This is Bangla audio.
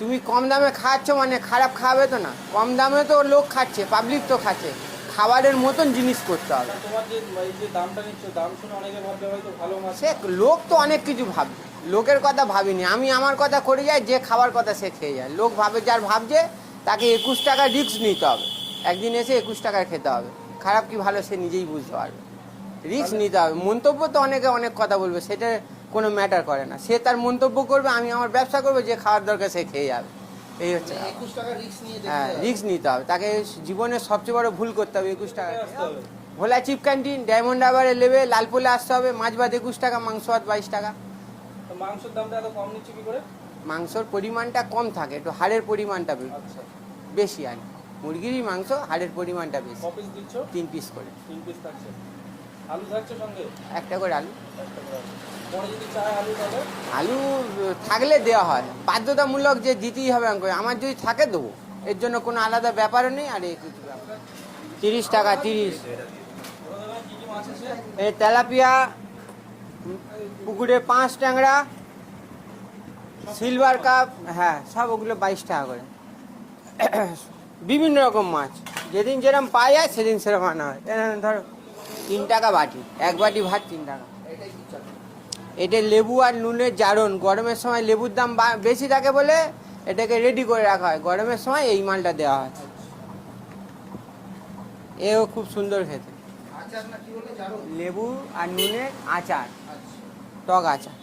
তুমি কম দামে খাওয়াচ্ছ মানে খারাপ খাওয়াবে তো না। কম দামে তো লোক খাচ্ছে পাবলিক তো খাচ্ছে। খাবারের মতন জিনিস করতে হবে। মাছ। সে লোক তো অনেক কিছু ভাববে লোকের কথা ভাবিনি। আমি আমার কথা করে যাই যে খাবার কথা সে খেয়ে যায়। লোক ভাবে যার ভাবছে তাকে একুশ টাকা রিস্ক নিতে হবে। একদিন এসে একুশ টাকার খেতে হবে। খারাপ কি ভালো সে নিজেই বুঝতে পারবে। রিস্ক নিতে হবে। মন্তব্য তো অনেকে অনেক কথা বলবে। সেটা কোনো ম্যাটার করে না। সে তার মন্তব্য করবে আমি আমার ব্যবসা করব যে খাওয়ার দরকার সে খেয়ে যাবে। এই হচ্ছে রিক্স হ্যাঁ রিস্ক নিতে হবে। তাকে জীবনের সবচেয়ে বড় ভুল করতে হবে একুশ টাকা। ভোলা চিপ ক্যান্টিন ডায়মন্ড হারবারে নেবে লালপোলে আসতে হবে মাছ ভাত একুশ টাকা মাংস ভাত বাইশ টাকা। মাংসের দামটা এত কম নিচ্ছে কি করে? মাংসর পরিমাণটা কম থাকে একটু হাড়ের পরিমাণটা বে- আচ্ছা। বেশি আর। মুরগিরই মাংস হাড়ের পরিমাণটা বেশি। তিন পিস করে। তিন পিস থাকছে। আলু থাকছে সঙ্গে? একটা করে আলু। আলু। থাকলে দেওয়া হয়। বাধ্যতামূলক যে দিতেই হবে আমাকে আমার যদি থাকে দেবো। এর জন্য কোনো আলাদা ব্যাপারও নেই আর এই কিছু তিরিশ টাকা তিরিশ। এই তেলাপিয়া পুকুরে পাঁচ ট্যাংরা সিলভার কাপ হ্যাঁ সব ওগুলো বাইশ টাকা করে। বিভিন্ন রকম মাছ। যেদিন যেরকম পাওয়া যায় সেদিন সেরকম আনা হয়। ধরো তিন টাকা বাটি এক বাটি ভাত তিন টাকা। এটা লেবু আর নুনের জারণ গরমের সময় লেবুর দাম বেশি থাকে বলে এটাকে রেডি করে রাখা হয়। গরমের সময় এই মালটা দেওয়া হয়। এও খুব সুন্দর খেতে। জানো লেবু আর নুনের আচার। আচ্ছা টক আচার।